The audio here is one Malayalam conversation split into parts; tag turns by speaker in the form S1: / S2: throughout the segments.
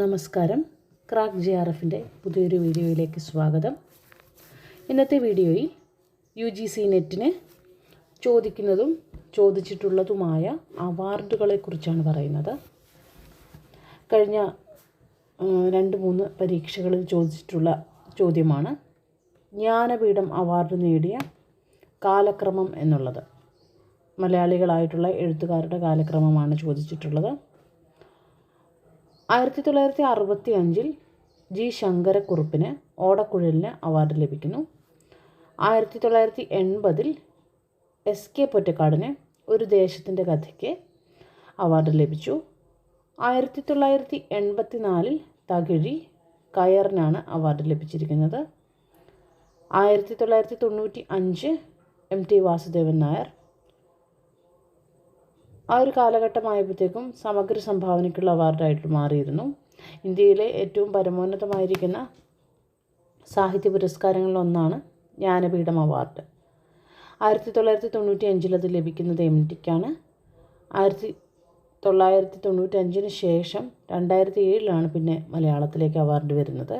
S1: നമസ്കാരം. ക്രാക്ക് ജെ ആർ എഫിന്റെ പുതിയൊരു വീഡിയോയിലേക്ക് സ്വാഗതം. ഇന്നത്തെ വീഡിയോയിൽ യു ജി സി നെറ്റിന് ചോദിക്കുന്നതും ചോദിച്ചിട്ടുള്ളതുമായ അവാർഡുകളെക്കുറിച്ചാണ് പറയുന്നത്. കഴിഞ്ഞ രണ്ട് മൂന്ന് പരീക്ഷകളിൽ ചോദിച്ചിട്ടുള്ള ചോദ്യമാണ്. ജ്ഞാനപീഠം അവാർഡ് നേടിയ കാലക്രമം എന്നുള്ളത്. മലയാളികളായിട്ടുള്ള എഴുത്തുകാരുടെ കാലക്രമമാണ് ചോദിച്ചിട്ടുള്ളത്. ആയിരത്തി തൊള്ളായിരത്തി അറുപത്തി അഞ്ചിൽ ജി ശങ്കരക്കുറുപ്പിന് ഓടക്കുഴലിന് അവാർഡ് ലഭിക്കുന്നു. ആയിരത്തി തൊള്ളായിരത്തി എൺപതിൽ എസ് കെ പൊറ്റക്കാടിന് ഒരു ദേശത്തിന്റെ കഥയ്ക്ക് അവാർഡ് ലഭിച്ചു. ആയിരത്തി തൊള്ളായിരത്തി എൺപത്തി നാലിൽ തകിഴി കയറിനാണ് അവാർഡ് ലഭിച്ചിരിക്കുന്നത്. ആയിരത്തി തൊള്ളായിരത്തി തൊണ്ണൂറ്റി അഞ്ച് എം ടി വാസുദേവൻ നായർ ആ ഒരു കാലഘട്ടമായപ്പോഴത്തേക്കും സമഗ്ര സംഭാവനയ്ക്കുള്ള അവാർഡായിട്ട് മാറിയിരുന്നു. ഇന്ത്യയിലെ ഏറ്റവും പരമോന്നതമായിരിക്കുന്ന സാഹിത്യ പുരസ്കാരങ്ങളിലൊന്നാണ് ജ്ഞാനപീഠം അവാർഡ്. ആയിരത്തി തൊള്ളായിരത്തി തൊണ്ണൂറ്റി അഞ്ചിൽ അത് ലഭിക്കുന്നത് എം ടിക്കാണ് ആയിരത്തി തൊള്ളായിരത്തി തൊണ്ണൂറ്റി അഞ്ചിന് ശേഷം രണ്ടായിരത്തി ഏഴിലാണ് പിന്നെ മലയാളത്തിലേക്ക് അവാർഡ് വരുന്നത്.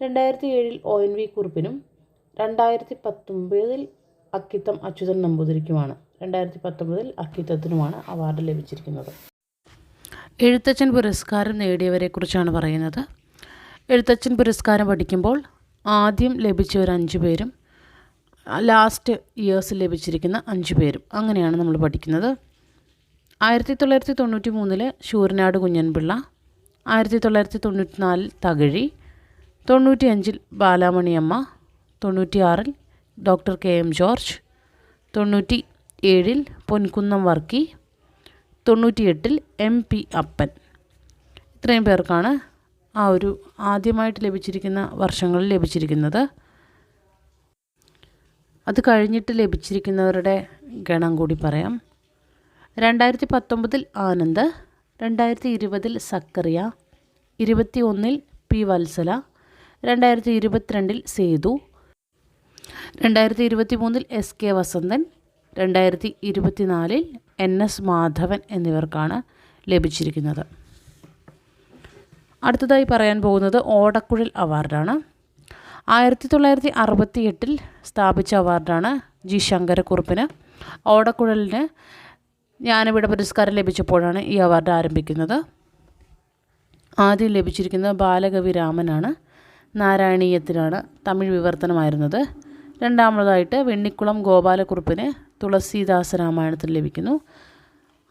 S1: രണ്ടായിരത്തി ഏഴിൽ ഒ എൻ വി കുറുപ്പിനും രണ്ടായിരത്തി പത്തൊമ്പതിൽ അക്കിത്തം അച്യുതൻ നമ്പൂതിരിക്കുമാണ് രണ്ടായിരത്തി പത്തൊമ്പതിൽ അക്കിത്തത്തിനുമാണ് അവാർഡ് ലഭിച്ചിരിക്കുന്നത്. എഴുത്തച്ഛൻ പുരസ്കാരം നേടിയവരെക്കുറിച്ചാണ് പറയുന്നത്. എഴുത്തച്ഛൻ പുരസ്കാരം പഠിക്കുമ്പോൾ ആദ്യം ലഭിച്ച ഒരു അഞ്ച് പേരും ലാസ്റ്റ് ഇയേഴ്സ് ലഭിച്ചിരിക്കുന്ന അഞ്ച് പേരും. അങ്ങനെയാണ് നമ്മൾ പഠിക്കുന്നത്. ആയിരത്തി തൊള്ളായിരത്തി തൊണ്ണൂറ്റി മൂന്നിൽ ശൂരനാട് കുഞ്ഞൻപിള്ള ആയിരത്തി തൊള്ളായിരത്തി തൊണ്ണൂറ്റി നാലിൽ തകഴി തൊണ്ണൂറ്റി അഞ്ചിൽ ബാലാമണിയമ്മ തൊണ്ണൂറ്റിയാറിൽ ഡോക്ടർ കെ എം ജോർജ് തൊണ്ണൂറ്റി ഏഴിൽ പൊൻകുന്നം വർക്കി തൊണ്ണൂറ്റിയെട്ടിൽ എം പി അപ്പൻ. ഇത്രയും പേർക്കാണ് ആ ഒരു ആദ്യമായിട്ട് ലഭിച്ചിരിക്കുന്ന വർഷങ്ങളിൽ ലഭിച്ചിരിക്കുന്നത്. അത് കഴിഞ്ഞിട്ട് ലഭിച്ചിരിക്കുന്നവരുടെ ഗണം കൂടി പറയാം. രണ്ടായിരത്തി പത്തൊമ്പതിൽ ആനന്ദ് രണ്ടായിരത്തി ഇരുപതിൽ സക്കറിയ ഇരുപത്തി ഒന്നിൽ പി വത്സല രണ്ടായിരത്തി ഇരുപത്തിരണ്ടിൽ സേതു രണ്ടായിരത്തി ഇരുപത്തി മൂന്നിൽ എസ് കെ വസന്തൻ രണ്ടായിരത്തി ഇരുപത്തിനാലിൽ എൻ എസ് മാധവൻ എന്നിവർക്കാണ് ലഭിച്ചിരിക്കുന്നത്. അടുത്തതായി പറയാൻ പോകുന്നത് ഓടക്കുഴൽ അവാർഡാണ്. ആയിരത്തി തൊള്ളായിരത്തി അറുപത്തി എട്ടിൽ സ്ഥാപിച്ച അവാർഡാണ് ജി ശങ്കരക്കുറുപ്പിന്. ഓടക്കുഴലിന് ജ്ഞാനപീഠ പുരസ്കാരം ലഭിച്ചപ്പോഴാണ് ഈ അവാർഡ് ആരംഭിക്കുന്നത്. ആദ്യം ലഭിച്ചിരിക്കുന്നത് ബാലകവി രാമനാണ് നാരായണീയത്തിനാണ് തമിഴ് വിവർത്തനമായിരുന്നത്. രണ്ടാമതായിട്ട് വെണ്ണിക്കുളം ഗോപാലക്കുറുപ്പിന് തുളസീദാസ രാമായണത്തിൽ ലഭിക്കുന്നു.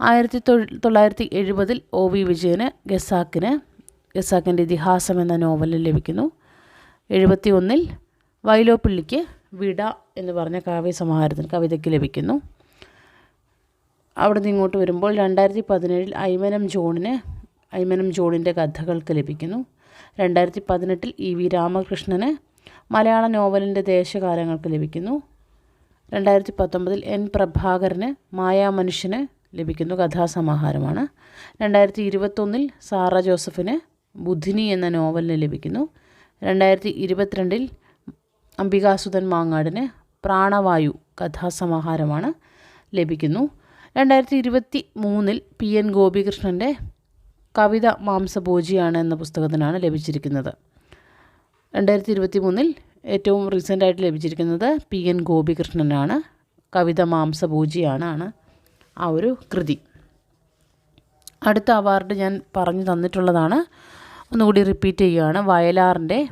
S1: ആയിരത്തി തൊള്ളായിരത്തി എഴുപതിൽ ഒ വി വിജയന് ഗസാക്കിന് ഗസാക്കിന്റെ ഇതിഹാസം എന്ന നോവലിൽ ലഭിക്കുന്നു. എഴുപത്തി ഒന്നിൽ വൈലോപ്പിള്ളിക്ക് വിട എന്ന് പറഞ്ഞ കാവ്യസമാഹാരത്തിന് കവിതയ്ക്ക് ലഭിക്കുന്നു. അവിടെ നിന്ന് ഇങ്ങോട്ട് വരുമ്പോൾ രണ്ടായിരത്തി പതിനേഴിൽ ഐമനം ജോണിന് ഐമനം ജോണിന്റെ കഥകൾക്ക് ലഭിക്കുന്നു. രണ്ടായിരത്തി പതിനെട്ടിൽ ഇ വി രാമകൃഷ്ണന് മലയാള നോവലിന്റെ ദേശകാലങ്ങൾക്ക് ലഭിക്കുന്നു. രണ്ടായിരത്തി പത്തൊമ്പതിൽ എൻ പ്രഭാകരന് മായാമനുഷ്യന് ലഭിക്കുന്നു കഥാസമാഹാരമാണ്. രണ്ടായിരത്തി ഇരുപത്തൊന്നിൽ സാറ ജോസഫിന് ബുദ്ധിനി എന്ന നോവലിന് ലഭിക്കുന്നു. രണ്ടായിരത്തി ഇരുപത്തിരണ്ടിൽ അംബികാസുധൻ മാങ്ങാടിന് പ്രാണവായു കഥാസമാഹാരമാണ് ലഭിക്കുന്നു. രണ്ടായിരത്തി ഇരുപത്തി മൂന്നിൽ പി എൻ ഗോപികൃഷ്ണന്റെ കവിത മാംസഭോജിയാണ് എന്ന പുസ്തകത്തിനാണ് ലഭിച്ചിരിക്കുന്നത്. രണ്ടായിരത്തി ഇരുപത്തി മൂന്നിൽ ഏറ്റവും റീസെന്റായിട്ട് ലഭിച്ചിരിക്കുന്നത് പി എൻ ഗോപികൃഷ്ണനാണ്. കവിത മാംസപൂജിയാണ് ആണ് ആ ഒരു കൃതി. അടുത്ത അവാർഡ് ഞാൻ പറഞ്ഞു തന്നിട്ടുള്ളതാണ്. ഒന്നുകൂടി റിപ്പീറ്റ് ചെയ്യുകയാണ്. വയലാറിന്റെ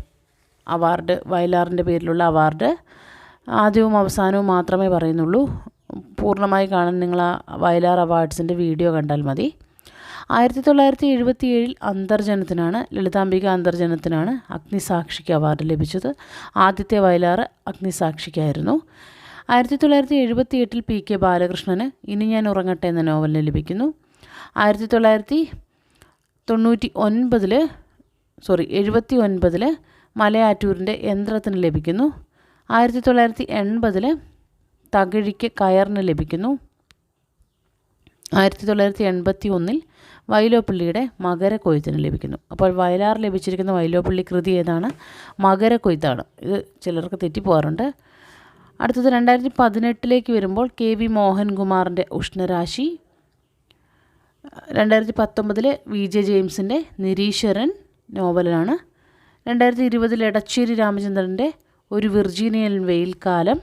S1: അവാർഡ് വയലാറിന്റെ പേരിലുള്ള അവാർഡ് ആദ്യവും അവസാനവും മാത്രമേ പറയുന്നുള്ളൂ. പൂർണമായി കാണാൻ നിങ്ങൾ ആ വയലാർ അവാർഡ്സിന്റെ വീഡിയോ കണ്ടാൽ മതി. ആയിരത്തി തൊള്ളായിരത്തി എഴുപത്തി ഏഴിൽ അന്തർജനത്തിനാണ് ലളിതാംബിക അന്തർജനത്തിനാണ് അഗ്നിസാക്ഷിക്ക് അവാർഡ് ലഭിച്ചത്. ആദ്യത്തെ വയലാറ് അഗ്നിസാക്ഷിക്കായിരുന്നു. ആയിരത്തി തൊള്ളായിരത്തി എഴുപത്തി എട്ടിൽ പി കെ ബാലകൃഷ്ണന് ഇനി ഞാൻ ഉറങ്ങട്ടെ എന്ന നോവലിന് ലഭിക്കുന്നു. ആയിരത്തി തൊള്ളായിരത്തി തൊണ്ണൂറ്റി ഒൻപതിൽ സോറി എഴുപത്തി ഒൻപതിൽ മലയാറ്റൂരിന്റെ യന്ത്രത്തിന് ലഭിക്കുന്നു. ആയിരത്തി തൊള്ളായിരത്തി എൺപതിൽ തകഴിക്ക് കയറിന് ലഭിക്കുന്നു. ആയിരത്തി തൊള്ളായിരത്തി എൺപത്തി ഒന്നിൽ വൈലോപ്പിള്ളിയുടെ മകരക്കൊയ്ത്തിന് ലഭിക്കുന്നു. അപ്പോൾ വയലാർ ലഭിച്ചിരിക്കുന്ന വൈലോപ്പിള്ളി കൃതി ഏതാണ്? മകരക്കൊയ്ത്താണ്. ഇത് ചിലർക്ക് തെറ്റിപ്പോകാറുണ്ട് അടുത്തത് രണ്ടായിരത്തി പതിനെട്ടിലേക്ക് വരുമ്പോൾ കെ വി മോഹൻകുമാറിന്റെ ഉഷ്ണരാശി. രണ്ടായിരത്തി പത്തൊമ്പതിലെ വി ജെ ജെയിംസിന്റെ നിരീശ്വരൻ നോവലാണ് രണ്ടായിരത്തി ഇരുപതിൽ എടച്ചേരി രാമചന്ദ്രന്റെ ഒരു വിർജീനിയൻ വെയിൽക്കാലം.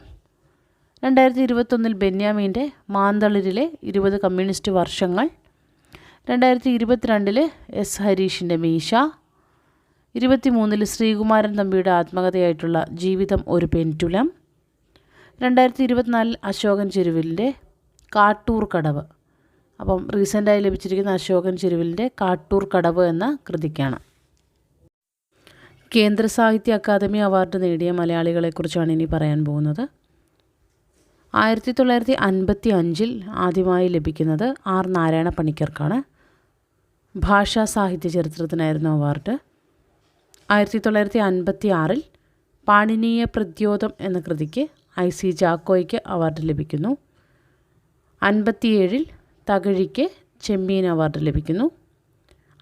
S1: രണ്ടായിരത്തി ഇരുപത്തൊന്നിൽ ബെന്യാമീന്റെ മാന്തളിരിലെ ഇരുപത് കമ്മ്യൂണിസ്റ്റ് വർഷങ്ങൾ. രണ്ടായിരത്തി ഇരുപത്തിരണ്ടിൽ എസ് ഹരീഷിന്റെ മീശ. ഇരുപത്തി മൂന്നിൽ ശ്രീകുമാരൻ തമ്പിയുടെ ആത്മകഥയായിട്ടുള്ള ജീവിതം ഒരു പെന്റുലം. രണ്ടായിരത്തി ഇരുപത്തിനാലിൽ അശോകൻ ചെരുവിലിന്റെ കാട്ടൂർ കടവ്. അപ്പം റീസെന്റായി ലഭിച്ചിരിക്കുന്ന അശോകൻ ചെരുവിലിന്റെ കാട്ടൂർ കടവ് എന്ന കൃതിക്കാണ്. കേന്ദ്ര സാഹിത്യ അക്കാദമി അവാർഡ് നേടിയ മലയാളികളെക്കുറിച്ചാണ് ഇനി പറയാൻ പോകുന്നത്. ആയിരത്തി തൊള്ളായിരത്തി അൻപത്തി അഞ്ചിൽ ആദ്യമായി ലഭിക്കുന്നത് ആർ നാരായണ പണിക്കർക്കാണ്. ഭാഷാ സാഹിത്യ ചരിത്രത്തിനായിരുന്നു അവാർഡ്. ആയിരത്തി തൊള്ളായിരത്തി അൻപത്തി ആറിൽ പാണിനീയ പ്രദ്യോതം എന്ന കൃതിക്ക് ഐ സി ജാക്കോയ്ക്ക് അവാർഡ് ലഭിക്കുന്നു. അൻപത്തിയേഴിൽ തകഴിക്ക് ചെമ്മീൻ അവാർഡ് ലഭിക്കുന്നു.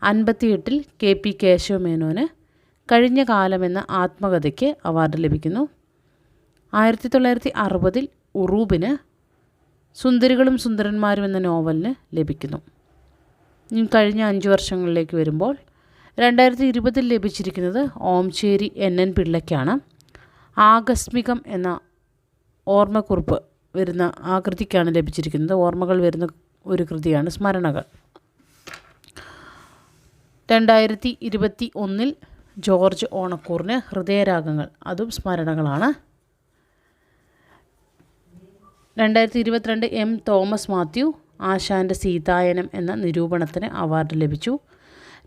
S1: അൻപത്തിയെട്ടിൽ കെ പി കേശവമേനോന് കഴിഞ്ഞ കാലം എന്ന ആത്മകഥയ്ക്ക് അവാർഡ് ലഭിക്കുന്നു. ആയിരത്തി തൊള്ളായിരത്തി അറുപതിൽ ഉറൂബിന് സുന്ദരികളും സുന്ദരന്മാരും എന്ന നോവലിന് ലഭിക്കുന്നു. കഴിഞ്ഞ അഞ്ച് വർഷങ്ങളിലേക്ക് വരുമ്പോൾ രണ്ടായിരത്തി ഇരുപതിൽ ലഭിച്ചിരിക്കുന്നത് ഓംചേരി എൻ എൻ പിള്ളയ്ക്കാണ്. ആകസ്മികം എന്ന ഓർമ്മക്കുറിപ്പ് വരുന്ന ആ കൃതിക്കാണ് ലഭിച്ചിരിക്കുന്നത്. ഓർമ്മകൾ വരുന്ന ഒരു കൃതിയാണ് സ്മരണകൾ. രണ്ടായിരത്തി ഇരുപത്തി ഒന്നിൽ ജോർജ് ഓണക്കൂറിന് ഹൃദയരാഗങ്ങൾ അതും സ്മരണകളാണ്. രണ്ടായിരത്തി ഇരുപത്തിരണ്ട് എം തോമസ് മാത്യു ആശാന്റെ സീതായനം എന്ന നിരൂപണത്തിന് അവാർഡ് ലഭിച്ചു.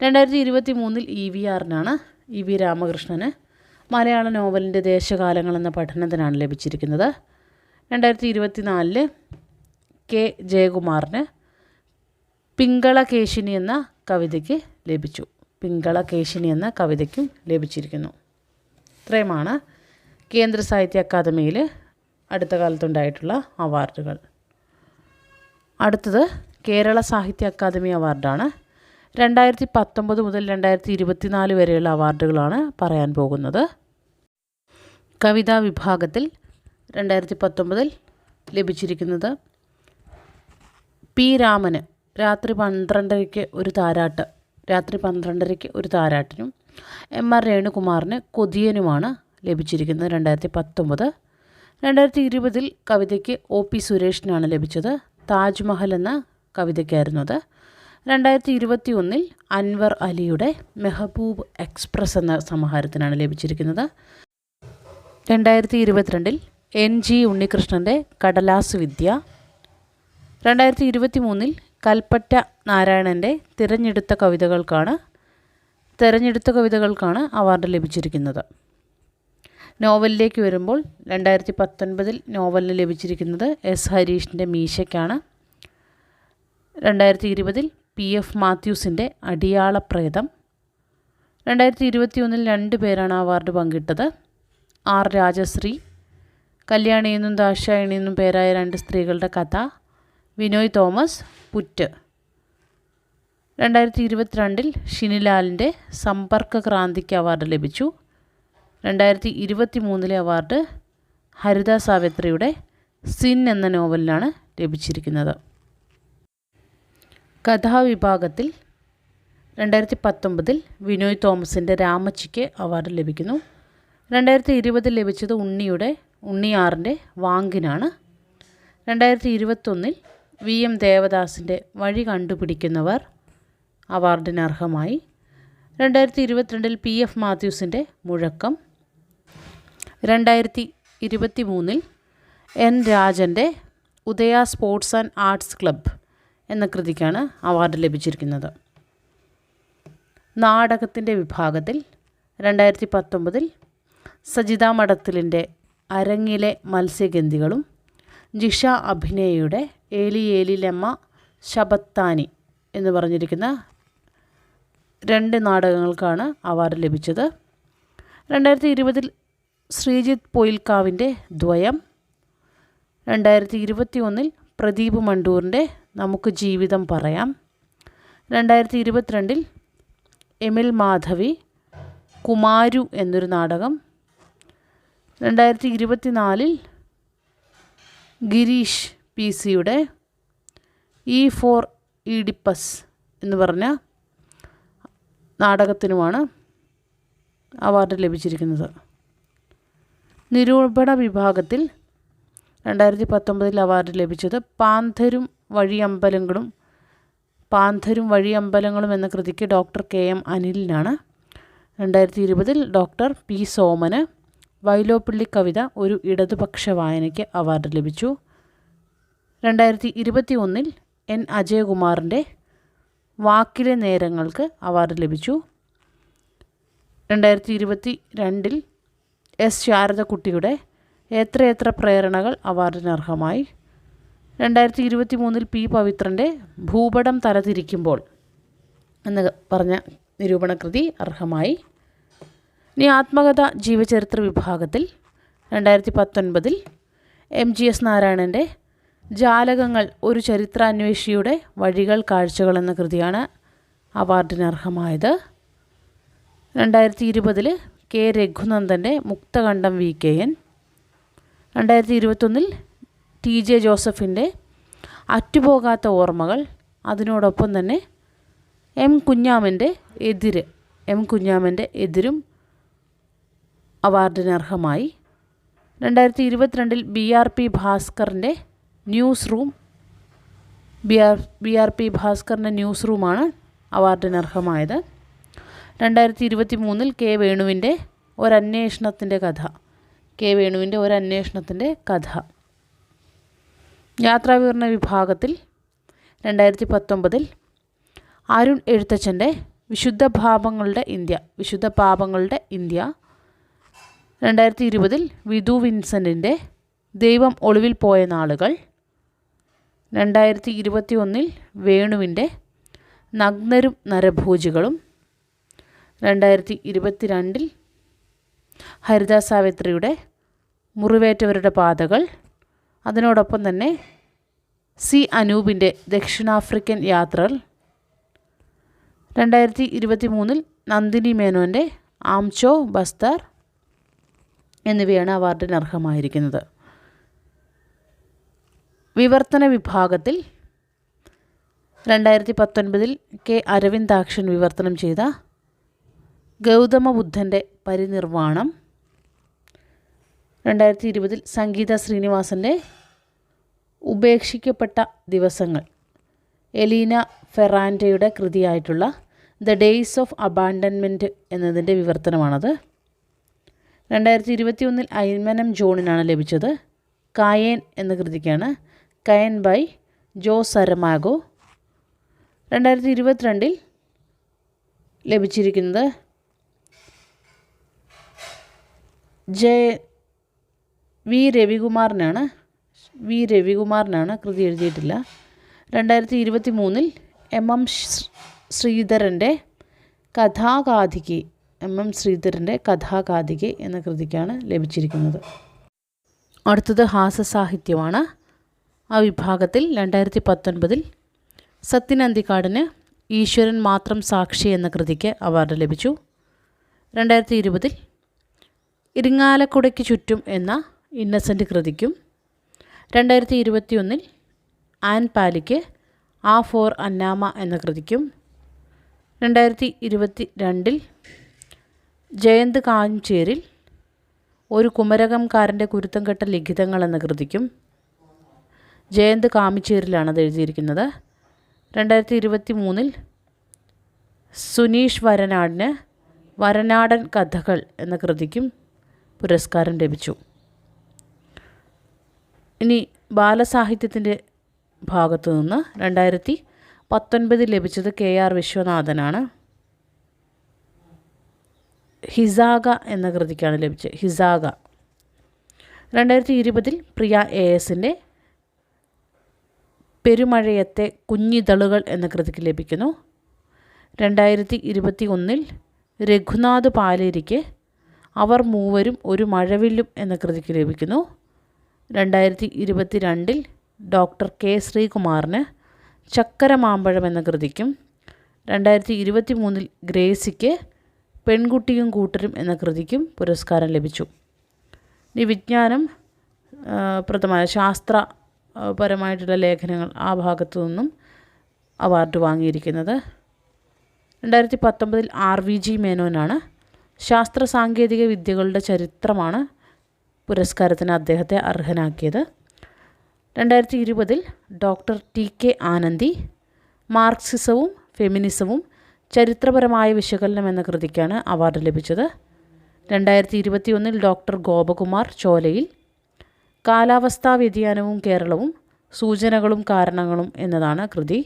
S1: രണ്ടായിരത്തി ഇരുപത്തി മൂന്നിൽ ഇ വി ആറിനാണ് ഇ വി രാമകൃഷ്ണന് മലയാള നോവലിന്റെ ദേശകാലങ്ങൾ എന്ന പഠനത്തിനാണ് ലഭിച്ചിരിക്കുന്നത്. രണ്ടായിരത്തി ഇരുപത്തി നാലിൽ കെ ജയകുമാറിന് പിങ്കളകേശിനി എന്ന കവിതയ്ക്ക് ലഭിച്ചു. പിങ്കളകേശിനി എന്ന കവിതയ്ക്കും ലഭിച്ചിരിക്കുന്നു. ഇത്രയുമാണ് കേന്ദ്ര സാഹിത്യ അക്കാദമിയിൽ അടുത്ത കാലത്തുണ്ടായിട്ടുള്ള അവാർഡുകൾ. അടുത്തത് കേരള സാഹിത്യ അക്കാദമി അവാർഡാണ്. രണ്ടായിരത്തി പത്തൊമ്പത് മുതൽ രണ്ടായിരത്തി ഇരുപത്തിനാല് വരെയുള്ള അവാർഡുകളാണ് പറയാൻ പോകുന്നത്. കവിതാ വിഭാഗത്തിൽ രണ്ടായിരത്തി പത്തൊമ്പതിൽ ലഭിച്ചിരിക്കുന്നത് പി രാമന് രാത്രി പന്ത്രണ്ടരയ്ക്ക് ഒരു താരാട്ട് രാത്രി പന്ത്രണ്ടരയ്ക്ക് ഒരു താരാട്ടിനും എം ആർ രേണുകുമാറിന് കൊതിയനുമാണ് ലഭിച്ചിരിക്കുന്നത് രണ്ടായിരത്തി പത്തൊമ്പത് രണ്ടായിരത്തി ഇരുപതിൽ കവിതയ്ക്ക് ഒ പി സുരേഷിനാണ് ലഭിച്ചത്. താജ്മഹൽ എന്ന കവിതയ്ക്കായിരുന്നു അത്. രണ്ടായിരത്തി ഇരുപത്തി ഒന്നിൽ അൻവർ അലിയുടെ മെഹബൂബ് എക്സ്പ്രസ് എന്ന സമാഹാരത്തിനാണ് ലഭിച്ചിരിക്കുന്നത്. രണ്ടായിരത്തി ഇരുപത്തിരണ്ടിൽ എൻ ജി ഉണ്ണികൃഷ്ണന്റെ കടലാസ് വിദ്യ. രണ്ടായിരത്തി ഇരുപത്തി മൂന്നിൽ കൽപ്പറ്റ നാരായണന്റെ തിരഞ്ഞെടുത്ത കവിതകൾക്കാണ് തിരഞ്ഞെടുത്ത കവിതകൾക്കാണ് അവാർഡ് ലഭിച്ചിരിക്കുന്നത്. നോവലിലേക്ക് വരുമ്പോൾ രണ്ടായിരത്തി പത്തൊൻപതിൽ നോവലിന് ലഭിച്ചിരിക്കുന്നത് എസ് ഹരീഷിന്റെ മീശയ്ക്കാണ്. രണ്ടായിരത്തി ഇരുപതിൽ പി എഫ് മാത്യൂസിന്റെ അടിയാളപ്രേതം. രണ്ടായിരത്തി ഇരുപത്തി ഒന്നിൽ രണ്ട് പേരാണ് അവാർഡ് പങ്കിട്ടത്. ആർ രാജശ്രീ കല്യാണിയെന്നും ദാക്ഷായണിയെന്നും പേരായ രണ്ട് സ്ത്രീകളുടെ കഥ. വിനോയ് തോമസ് പുറ്റ്. രണ്ടായിരത്തി ഇരുപത്തിരണ്ടിൽ ഷിനിലാലിന്റെ സമ്പർക്ക ക്രാന്തിക്ക് അവാർഡ് ലഭിച്ചു. രണ്ടായിരത്തി ഇരുപത്തി മൂന്നിലെ അവാർഡ് ഹരിത സാവിത്രിയുടെ സിൻ എന്ന നോവലിനാണ് ലഭിച്ചിരിക്കുന്നത്. കഥാവിഭാഗത്തിൽ രണ്ടായിരത്തി പത്തൊമ്പതിൽ വിനോയ് തോമസിന്റെ രാമച്ചിക്ക് അവാർഡ് ലഭിക്കുന്നു. രണ്ടായിരത്തി ഇരുപതിൽ ലഭിച്ചത് ഉണ്ണിയുടെ ഉണ്ണിയാറിന്റെ വാങ്കിനാണ്. രണ്ടായിരത്തി ഇരുപത്തൊന്നിൽ വി എം ദേവദാസിന്റെ വഴി കണ്ടുപിടിക്കുന്നവർ അവാർഡിന് അർഹമായി രണ്ടായിരത്തി ഇരുപത്തിരണ്ടിൽ പി എഫ് മാത്യൂസിന്റെ മുഴക്കം. രണ്ടായിരത്തി ഇരുപത്തി മൂന്നിൽ എൻ രാജന്റെ Udaya sports and arts club എന്ന കൃതിക്കാണ് അവാർഡ് ലഭിച്ചിരിക്കുന്നത്. നാടകത്തിന്റെ വിഭാഗത്തിൽ രണ്ടായിരത്തി പത്തൊമ്പതിൽ സജിത മഠത്തിലിന്റെ അരങ്ങിലെ മത്സ്യഗന്ധികളും ജിഷ അഭിനയയുടെ ഏലി ഏലിലമ്മ ശബത്താനി എന്ന് പറഞ്ഞിരിക്കുന്ന രണ്ട് നാടകങ്ങൾക്കാണ് അവാർഡ് ലഭിച്ചത്. രണ്ടായിരത്തി ഇരുപതിൽ ശ്രീജിത്ത് പൊയിൽക്കാവിന്റെ ദ്വയം. രണ്ടായിരത്തി ഇരുപത്തി ഒന്നിൽ പ്രദീപ് മണ്ടൂറിന്റെ നമുക്ക് ജീവിതം പറയാം. രണ്ടായിരത്തി ഇരുപത്തിരണ്ടിൽ എമിൽ മാധവി കുമാരു എന്നൊരു നാടകം. രണ്ടായിരത്തി ഇരുപത്തിനാലിൽ ഗിരീഷ് പി സിയുടെ ഇ ഫോർ ഇഡിപ്പസ് എന്ന് പറഞ്ഞ നാടകത്തിനുമാണ് അവാർഡ് ലഭിച്ചിരിക്കുന്നത്. നിരൂപണ വിഭാഗത്തിൽ രണ്ടായിരത്തി പത്തൊമ്പതിൽ അവാർഡ് ലഭിച്ചത് പാന്തരും വഴിയമ്പലങ്ങളും പാന്തരും വഴിയമ്പലങ്ങളും എന്ന കൃതിക്ക് ഡോക്ടർ കെ എം അനിലിനാണ്. രണ്ടായിരത്തി ഇരുപതിൽ ഡോക്ടർ പി സോമന് വൈലോപ്പിള്ളി കവിത ഒരു ഇടതുപക്ഷ വായനയ്ക്ക് അവാർഡ് ലഭിച്ചു. രണ്ടായിരത്തി ഇരുപത്തി ഒന്നിൽ എൻ അജയകുമാറിന്റെ വാക്കിലെ നേരങ്ങൾക്ക് അവാർഡ് ലഭിച്ചു. രണ്ടായിരത്തി ഇരുപത്തി രണ്ടിൽ എസ് ശാരദക്കുട്ടിയുടെ എത്രയെത്ര പ്രേരണകൾ അവാർഡിന് അർഹമായി രണ്ടായിരത്തി ഇരുപത്തി മൂന്നിൽ പി പവിത്രന്റെ ഭൂപടം തലതിരിക്കുമ്പോൾ എന്ന് പറഞ്ഞ നിരൂപണകൃതി അർഹമായി. ഇനി ആത്മകഥ ജീവചരിത്ര വിഭാഗത്തിൽ രണ്ടായിരത്തി പത്തൊൻപതിൽ എം ജി എസ് നാരായണന്റെ ജാലകങ്ങൾ ഒരു ചരിത്ര അന്വേഷിയുടെ വഴികൾ കാഴ്ചകൾ എന്ന കൃതിയാണ് അവാർഡിന് അർഹമായത് രണ്ടായിരത്തി ഇരുപതിൽ കെ രഘുനന്ദന്റെ മുക്തകണ്ഠം വി കെ എൻ. രണ്ടായിരത്തി ഇരുപത്തൊന്നിൽ ടി ജെ ജോസഫിന്റെ അറ്റുപോകാത്ത ഓർമ്മകൾ അതിനോടൊപ്പം തന്നെ എം കുഞ്ഞാമന്റെ എതിര് എം കുഞ്ഞാമന്റെ എതിരും അവാർഡിന് അർഹമായി. രണ്ടായിരത്തി ഇരുപത്തിരണ്ടിൽ B R P ഭാസ്കറിന്റെ news room B R B R P ഭാസ്കറിന്റെ news റൂമാണ് അവാർഡിന് അർഹമായത്. രണ്ടായിരത്തി ഇരുപത്തി മൂന്നിൽ കെ വേണുവിന്റെ ഒരന്വേഷണത്തിന്റെ കഥ. കെ വേണുവിന്റെ ഒരന്വേഷണത്തിന്റെ കഥ. യാത്രാവിവരണ വിഭാഗത്തിൽ രണ്ടായിരത്തി പത്തൊമ്പതിൽ അരുൺ എഴുത്തച്ഛന്റെ വിശുദ്ധ പാപങ്ങളുടെ ഇന്ത്യ വിശുദ്ധ പാപങ്ങളുടെ ഇന്ത്യ. രണ്ടായിരത്തി ഇരുപതിൽ വിധു വിൻസെന്റിന്റെ ദൈവം ഒളിവിൽ പോയ നാളുകൾ. രണ്ടായിരത്തി ഇരുപത്തി ഒന്നിൽ വേണുവിന്റെ നഗ്നരും നരഭോജികളും. രണ്ടായിരത്തി ഇരുപത്തി രണ്ടിൽ ഹരിത സാവിത്രിയുടെ മുറിവേറ്റവരുടെ പാതകൾ. അതിനോടൊപ്പം തന്നെ സി അനൂപിന്റെ ദക്ഷിണാഫ്രിക്കൻ യാത്രകൾ. രണ്ടായിരത്തി ഇരുപത്തി മൂന്നിൽ നന്ദിനി മേനോന്റെ ആംചോ ബസ്താർ എന്നിവയാണ് അവാർഡിന് അർഹമായിരിക്കുന്നത്. വിവർത്തന വിഭാഗത്തിൽ രണ്ടായിരത്തി പത്തൊൻപതിൽ കെ അരവിന്ദാക്ഷൻ വിവർത്തനം ചെയ്ത ഗൗതമ ബുദ്ധന്റെ പരിനിർവാണം. രണ്ടായിരത്തി ഇരുപതിൽ സംഗീത ശ്രീനിവാസന്റെ ഉപേക്ഷിക്കപ്പെട്ട ദിവസങ്ങൾ. എലീന ഫെറാൻഡയുടെ കൃതിയായിട്ടുള്ള ദ ഡേയ്സ് ഓഫ് അബാൻഡൻമെന്റ് എന്നതിന്റെ വിവർത്തനമാണത്. രണ്ടായിരത്തി ഇരുപത്തി ഒന്നിൽ അയ്മനം ജോണിനാണ് ലഭിച്ചത്. കായേൻ എന്ന കൃതിക്കാണ്. Cain by Jose Saramago. രണ്ടായിരത്തി ഇരുപത്തിരണ്ടിൽ ലഭിച്ചിരിക്കുന്നത് ജയ വി രവികുമാറിനാണ് വി രവികുമാറിനാണ് കൃതി എഴുതിയിട്ടില്ല. രണ്ടായിരത്തി ഇരുപത്തി മൂന്നിൽ എം എം ശ്രീധരന്റെ കഥാകാതികി എം എം ശ്രീധരന്റെ കഥാകാതികി എന്ന കൃതിക്കാണ് ലഭിച്ചിരിക്കുന്നത്. അടുത്തത് ഹാസ്യസാഹിത്യമാണ്. ആ വിഭാഗത്തിൽ രണ്ടായിരത്തി പത്തൊൻപതിൽ സത്യനന്തിക്കാടിന് ഈശ്വരൻ മാത്രം സാക്ഷി എന്ന കൃതിക്ക് അവാർഡ് ലഭിച്ചു. രണ്ടായിരത്തി ഇരുപതിൽ ഇരിങ്ങാലക്കുടയ്ക്ക് ചുറ്റും എന്ന ഇന്നസെന്റ് കൃതിക്കും രണ്ടായിരത്തി ഇരുപത്തി ഒന്നിൽ ആൻ പാലിക്ക് ആ ഫോർ അന്നാമ എന്ന കൃതിക്കും രണ്ടായിരത്തി ഇരുപത്തി രണ്ടിൽ ജയന്ത് കാഞ്ചേരിൽ ഒരു കുമരകംകാരന്റെ കുരുത്തം കെട്ട ലിഖിതങ്ങൾ എന്ന കൃതിക്കും ജയന്ത് കാമിച്ചേരിലാണ് അത് എഴുതിയിരിക്കുന്നത്. രണ്ടായിരത്തി ഇരുപത്തി മൂന്നിൽ സുനീഷ് വരനാടിന് വരനാടൻ കഥകൾ എന്ന കൃതിക്കും പുരസ്കാരം ലഭിച്ചു. ഇനി ബാലസാഹിത്യത്തിന്റെ ഭാഗത്തു നിന്ന് രണ്ടായിരത്തി പത്തൊൻപതിൽ ലഭിച്ചത് കെ ആർ വിശ്വനാഥനാണ്. ഹിസാഗ എന്ന കൃതിക്കാണ് ലഭിച്ചത്. ഹിസാഗ. രണ്ടായിരത്തി ഇരുപതിൽ പ്രിയ എ എസിന്റെ പെരുമഴയത്തെ കുഞ്ഞിതളുകൾ എന്ന കൃതിക്ക് ലഭിക്കുന്നു. രണ്ടായിരത്തി ഇരുപത്തി ഒന്നിൽ രഘുനാഥ് പാലേരിക്ക് അവർ മൂവരും ഒരു മഴവില്ലും എന്ന കൃതിക്ക് ലഭിക്കുന്നു. രണ്ടായിരത്തി ഇരുപത്തി രണ്ടിൽ ഡോക്ടർ കെ ശ്രീകുമാറിന് ചക്കരമാമ്പഴം എന്ന കൃതിക്കും രണ്ടായിരത്തി ഇരുപത്തി മൂന്നിൽ ഗ്രേസിക്ക് പെൺകുട്ടിയും കൂട്ടരും എന്ന കൃതിക്കും പുരസ്കാരം ലഭിച്ചു. ഇനി വിജ്ഞാനം പ്രഥമായ ശാസ്ത്ര പരമായിട്ടുള്ള ലേഖനങ്ങൾ ആ ഭാഗത്തു നിന്നും അവാർഡ് വാങ്ങിയിരിക്കുന്നത്. രണ്ടായിരത്തി പത്തൊമ്പതിൽ ആർ വി ജി മേനോനാണ്. ശാസ്ത്ര സാങ്കേതിക വിദ്യകളുടെ ചരിത്രമാണ് പുരസ്കാരത്തിന് അദ്ദേഹത്തെ അർഹനാക്കിയത്. രണ്ടായിരത്തി ഇരുപതിൽ ഡോക്ടർ ടി കെ ആനന്ദി മാർക്സിസവും ഫെമിനിസവും ചരിത്രപരമായ വിശകലനം എന്ന കൃതിക്കാണ് അവാർഡ് ലഭിച്ചത്. രണ്ടായിരത്തി ഇരുപത്തി ഒന്നിൽ ഡോക്ടർ ഗോപകുമാർ ചോലയിൽ കാലാവസ്ഥാ വ്യതിയാനവും കേരളവും സൂചനകളും കാരണങ്ങളും എന്നതാണ് കൃതി.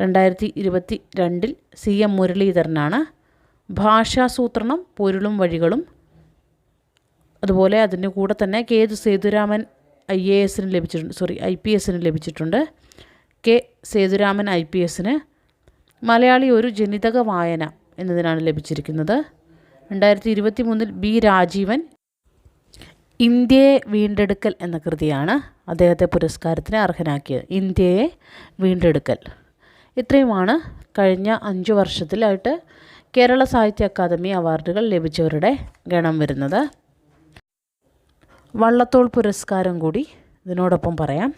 S1: രണ്ടായിരത്തി ഇരുപത്തി രണ്ടിൽ സി എം മുരളീധരനാണ് ഭാഷാസൂത്രണം പൊരുളും വഴികളും. അതുപോലെ അതിന്റെ കൂടെ തന്നെ കെ സേതുരാമൻ ഐ എ എസിന് ലഭിച്ചിട്ടുണ്ട് സോറി ഐ പി എസിന് ലഭിച്ചിട്ടുണ്ട്. കെ സേതുരാമൻ ഐ പി എസിന്. മലയാളി ഒരു ജനിതക വായന എന്നതിനാണ് ലഭിച്ചിരിക്കുന്നത്. രണ്ടായിരത്തി ഇരുപത്തി മൂന്നിൽ ബി രാജീവൻ ഇന്ത്യയെ വീണ്ടെടുക്കൽ എന്ന കൃതിയാണ് അദ്ദേഹത്തെ പുരസ്കാരത്തിന് അർഹനാക്കിയത്. ഇന്ത്യയെ വീണ്ടെടുക്കൽ. ഇത്രയുമാണ് കഴിഞ്ഞ അഞ്ച് വർഷത്തിലായിട്ട് കേരള സാഹിത്യ അക്കാദമി അവാർഡുകൾ ലഭിച്ചവരുടെ ഗണം വരുന്നത്. വള്ളത്തോൾ പുരസ്കാരം കൂടി ഇതിനോടൊപ്പം പറയാം.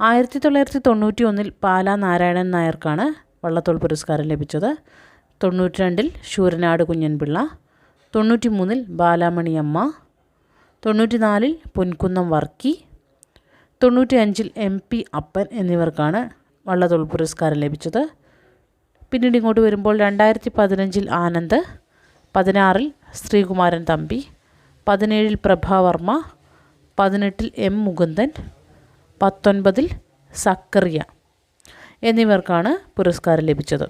S1: ആയിരത്തി തൊള്ളായിരത്തി തൊണ്ണൂറ്റി ഒന്നിൽ പാലാ നാരായണൻ നായർക്കാണ് വള്ളത്തോൾ പുരസ്കാരം ലഭിച്ചത്. തൊണ്ണൂറ്റി രണ്ടിൽ ശൂരനാട് കുഞ്ഞൻപിള്ള തൊണ്ണൂറ്റി മൂന്നിൽ ബാലാമണിയമ്മ തൊണ്ണൂറ്റി നാലിൽ പൊൻകുന്നം വർക്കി തൊണ്ണൂറ്റി അഞ്ചിൽ എം പി അപ്പൻ എന്നിവർക്കാണ് വള്ളത്തോൾ പുരസ്കാരം ലഭിച്ചത്. പിന്നീട് ഇങ്ങോട്ട് വരുമ്പോൾ രണ്ടായിരത്തി പതിനഞ്ചിൽ ആനന്ദ് പതിനാറിൽ ശ്രീകുമാരൻ തമ്പി പതിനേഴിൽ പ്രഭാവർമ്മ പതിനെട്ടിൽ എം മുകുന്ദൻ പത്തൊൻപതിൽ സക്കറിയ എന്നിവർക്കാണ് പുരസ്കാരം ലഭിച്ചത്.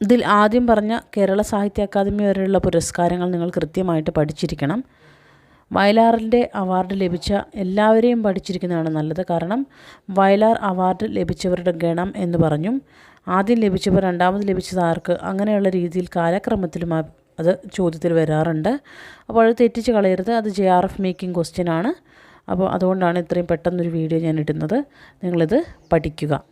S1: ഇതിൽ ആദ്യം പറഞ്ഞ കേരള സാഹിത്യ അക്കാദമി വരെയുള്ള പുരസ്കാരങ്ങൾ നിങ്ങൾ കൃത്യമായിട്ട് പഠിച്ചിരിക്കണം. വയലാറിന്റെ അവാർഡ് ലഭിച്ച എല്ലാവരെയും പഠിച്ചിരിക്കുന്നതാണ് നല്ലത്. കാരണം വയലാർ അവാർഡ് ലഭിച്ചവരുടെ ഗണം എന്ന് പറഞ്ഞു ആദ്യം ലഭിച്ചവർ രണ്ടാമത് ലഭിച്ചത് ആർക്ക്? അങ്ങനെയുള്ള രീതിയിൽ കാലക്രമത്തിലും അത് ചോദ്യത്തിൽ വരാറുണ്ട്. അപ്പോൾ അത് തെറ്റിച്ച് കളയരുത്. അത് J R F making question ആണ്. അപ്പോൾ അതുകൊണ്ടാണ് ഇത്രയും പെട്ടെന്നൊരു വീഡിയോ ഞാൻ ഇടുന്നത്. നിങ്ങളിത് പഠിക്കുക.